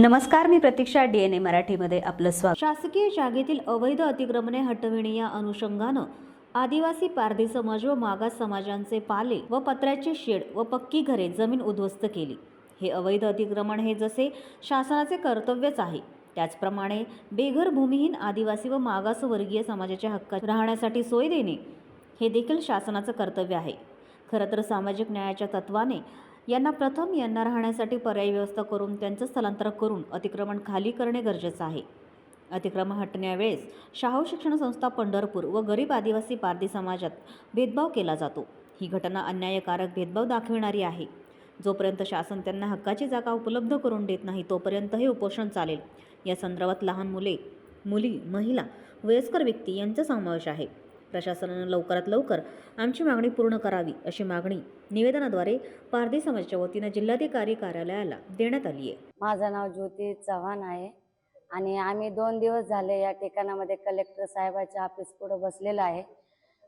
नमस्कार मी प्रतीक्षा D N ए मराठीमध्ये आपलं स्वागत. शासकीय जागेतील अवैध अतिक्रमणे हटविणे या अनुषंगानं आदिवासी पारधी समाज व मागास समाजांचे पाले व पत्र्याचे शेड व पक्की घरे जमीन उद्ध्वस्त केली. हे अवैध अतिक्रमण हे जसे शासनाचे कर्तव्यच आहे त्याचप्रमाणे बेघर भूमिहीन आदिवासी व मागासवर्गीय समाजाच्या हक्कात राहण्यासाठी सोय देणे हे देखील शासनाचं कर्तव्य आहे. खरं तर सामाजिक न्यायाच्या तत्वाने यांना प्रथम यांना राहण्यासाठी पर्यायी व्यवस्था करून त्यांचं स्थलांतर करून अतिक्रमण खाली करणे गरजेचं आहे. अतिक्रमण हटण्यावेळेस शाहू शिक्षण संस्था पंढरपूर व गरीब आदिवासी पारधी समाजात भेदभाव केला जातो. ही घटना अन्यायकारक भेदभाव दाखविणारी आहे. जोपर्यंत शासन त्यांना हक्काची जागा उपलब्ध करून देत नाही तोपर्यंत हे उपोषण चालेल. या संदर्भात लहान मुले मुली महिला वयस्कर व्यक्ती यांचा समावेश आहे. प्रशासनानं लवकरात लवकर आमची मागणी पूर्ण करावी अशी मागणी निवेदनाद्वारे पारधी समाजाच्या वतीनं जिल्हाधिकारी कार्यालयाला देण्यात आली आहे. माझं नाव ज्योती चव्हाण आहे आणि आम्ही दोन दिवस झाले या ठिकाणामध्ये कलेक्टर साहेबाच्या ऑफिस पुढे बसलेलं आहे.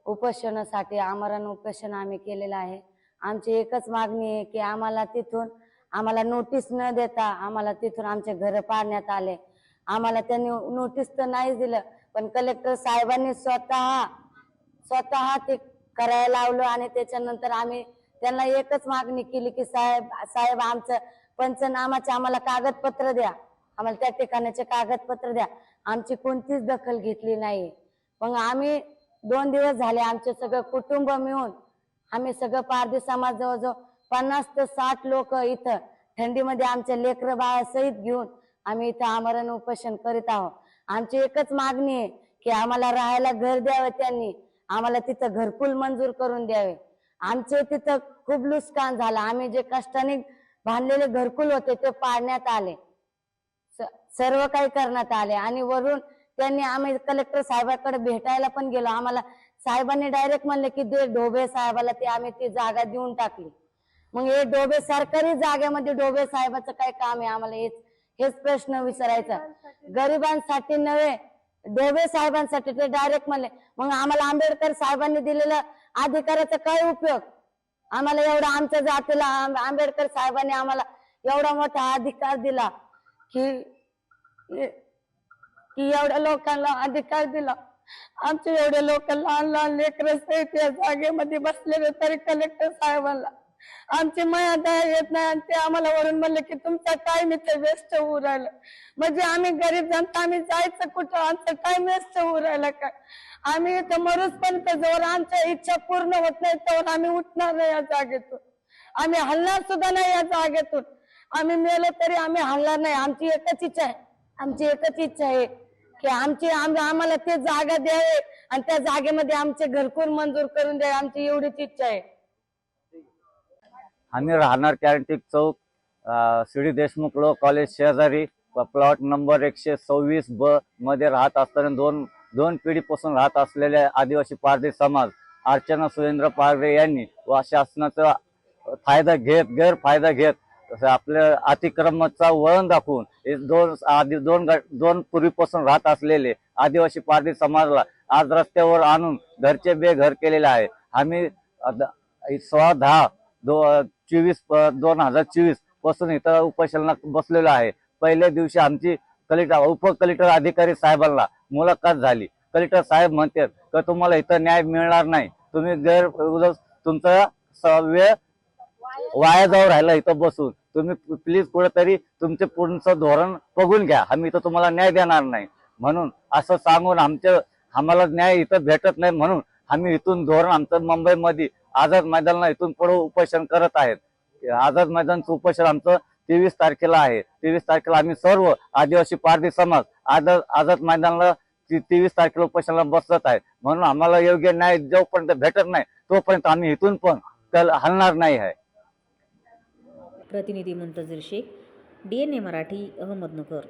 उपोषणासाठी आमरण उपोषण आम्ही केलेलं आहे. आमची एकच मागणी आहे की आम्हाला तिथून आम्हाला नोटीस न देता आम्हाला तिथून आमचे घर पाडण्यात आले. आम्हाला त्यांनी नोटीस तर नाहीच दिलं पण कलेक्टर साहेबांनी स्वतः स्वतः ते करायला लावलं आणि त्याच्यानंतर आम्ही त्यांना एकच मागणी केली की साहेब साहेब आमचं पंचनामाचे आम्हाला कागदपत्र द्या. आम्हाला त्या ठिकाणाचे कागदपत्र द्या. आमची कोणतीच दखल घेतली नाही. मग आम्ही दोन दिवस झाले आमचे सगळं कुटुंब मिळून आम्ही सगळं पारधी समाज जवळजवळ पन्नास ते साठ लोक इथं थंडीमध्ये आमच्या लेकर बाळासहित घेऊन आम्ही इथं आमरण उपोषण करीत आहोत. आमची एकच मागणी आहे की आम्हाला राहायला घर द्यावं त्यांनी. आम्हाला तिथं घरकुल मंजूर करून द्यावे. आमचे तिथं खूप नुकसान झालं. आम्ही जे कष्टाने बांधलेले घरकुल होते ते पाडण्यात आले. सर्व काही करण्यात आले. आणि वरून त्यांनी आम्ही कलेक्टर साहेबाकडे भेटायला पण गेलो. आम्हाला साहेबांनी डायरेक्ट म्हणले की दे डोबे साहेबाला ते आम्ही ती जागा देऊन टाकली. मग हे डोबे सरकारी जागेमध्ये डोबे साहेबाचं काय काम आहे? आम्हाला हेच हेच प्रश्न विचारायचा. गरिबांसाठी नव्हे देवे साहेबांसाठी ते डायरेक्ट म्हणले. मग आम्हाला आंबेडकर साहेबांनी दिलेलं अधिकाराचा काय उपयोग? आम्हाला एवढा आमच्या जातीला आंबेडकर साहेबांनी आम्हाला एवढा मोठा अधिकार दिला की की एवढ्या लोकांना अधिकार दिला. आमचे एवढे लोक लहान लहान लेकर जागेमध्ये बसलेले तरी कलेक्टर साहेबांना आमची माया दया येत नाही आणि ते आम्हाला वरून म्हणले की तुमचा टाइम इथे वेस्ट होऊ राहिला. म्हणजे आम्ही गरीब जनता आम्ही जायचं कुठं? आमचा टाइम वेस्ट होऊ राहिला काय आम्ही इथं मरूच पण जवळ. आमच्या इच्छा पूर्ण होत नाही तेव्हा आम्ही उठणार नाही या जागेतून. आम्ही हलणार सुद्धा नाही या जागेतून. आम्ही मेलो तरी आम्ही हलणार नाही. आमची एकच इच्छा आहे. आमची एकच इच्छा आहे की आमची आम्हाला ते जागा द्यावे आणि त्या जागेमध्ये आमचे घरकुल मंजूर करून द्यावे. आमची एवढीच इच्छा आहे. आम्ही राहणार कॅरेंटिक चौक श्री देशमुख लो कॉलेज शेजारी. प्लॉट नंबर एकशे सव्वीस ब मध्ये राहत असताना दोन दोन पिढीपासून राहत असलेले आदिवासी पारधी समाज अर्चना सुरेंद्र पारडे यांनी व शासनाचा फायदा घेत गैरफायदा घेत आपल्या अतिक्रमाचा वळण दाखवून दोन आधी दोन दोन पूर्वीपासून राहत असलेले आदिवासी पारधी समाजाला आज रस्त्यावर आणून घरचे बेघर केलेले आहे. आम्ही अद- दहा दो चोवीस प- दोन हजार चोवीसपासून इथं उपोषणात बसलेलो आहे. पहिल्या दिवशी आमची कलेक्टर उप कलेक्टर अधिकारी साहेबांना मुलाखत झाली. कलेक्टर साहेब म्हणतात का तुम्हाला इथं न्याय मिळणार नाही. तुम्ही गैर तुमचा स- वेळ वाया जाऊ राहिला इथं बसून. तुम्ही प्लीज कुठेतरी तुमचे पुढचं धोरण बघून घ्या. आम्ही इथं तुम्हाला न्याय देणार नाही. म्हणून असं सांगून आमच्या आम्हाला न्याय इथं भेटत नाही म्हणून आम्ही इथून धोरण आमचं मुंबईमध्ये आझाद मैदानला इथून पुढे उपोषण करत आहेत. आझाद मैदानचं उपोषण आमचं तेवीस तारखेला आहे. तेवीस तारखेला आम्ही सर्व आदिवासी पारधी समाज आझाद आझाद मैदानला तेवीस तारखेला उपोषणाला बसत आहे. म्हणून आम्हाला योग्य न्याय जोपर्यंत भेटत नाही तोपर्यंत आम्ही इथून पण त्याला हलणार नाही आहे. प्रतिनिधी Muntazir Shaikh D N A Marathi Ahmednagar.